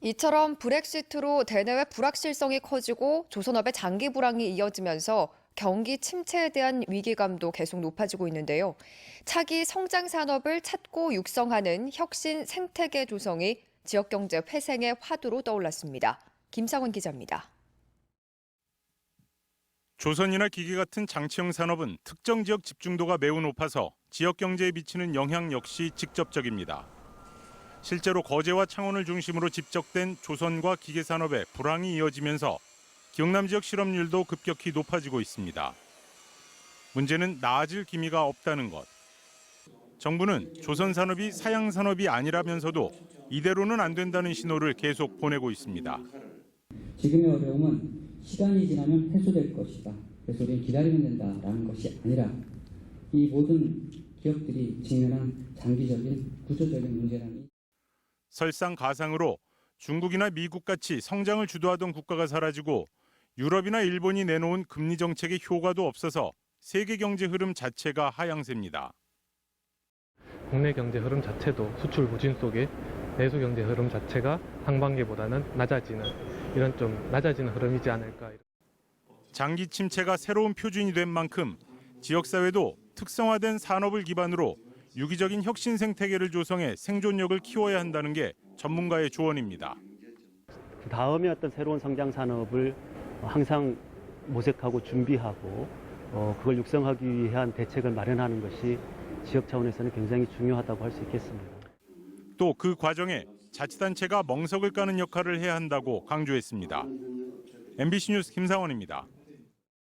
이처럼 브렉시트로 대내외 불확실성이 커지고 조선업의 장기 불황이 이어지면서 경기 침체에 대한 위기감도 계속 높아지고 있는데요. 차기 성장 산업을 찾고 육성하는 혁신 생태계 조성이 지역 경제 회생의 화두로 떠올랐습니다. 김상원 기자입니다. 조선이나 기계 같은 장치형 산업은 특정 지역 집중도가 매우 높아서 지역 경제에 미치는 영향 역시 직접적입니다. 실제로 거제와 창원을 중심으로 집적된 조선과 기계 산업의 불황이 이어지면서 경남 지역 실업률도 급격히 높아지고 있습니다. 문제는 나아질 기미가 없다는 것. 정부는 조선 산업이 사양 산업이 아니라면서도 이대로는 안 된다는 신호를 계속 보내고 있습니다. 지금의 어려움은 시간이 지나면 해소될 것이다. 그래서 우리는 기다리면 된다라는 것이 아니라 이 모든 기업들이 직면한 장기적인 구조적인 문제라는 설상가상으로 중국이나 미국 같이 성장을 주도하던 국가가 사라지고 유럽이나 일본이 내놓은 금리 정책의 효과도 없어서 세계 경제 흐름 자체가 하향세입니다. 국내 경제 흐름 자체도 수출 부진 속에 내수 경제 흐름 자체가 상반기보다는 낮아지는 이런 좀 낮아지는 흐름이지 않을까. 장기 침체가 새로운 표준이 된 만큼 지역사회도 특성화된 산업을 기반으로 유기적인 혁신 생태계를 조성해 생존력을 키워야 한다는 게 전문가의 조언입니다. 그 다음에 어떤 새로운 성장 산업을 항상 모색하고 준비하고 어, 그걸 육성하기 위한 대책을 마련하는 것이 지역 차원에서는 굉장히 중요하다고 할 수 있겠습니다. 또 그 과정에 자치단체가 멍석을 까는 역할을 해야 한다고 강조했습니다. MBC 뉴스 김상원입니다.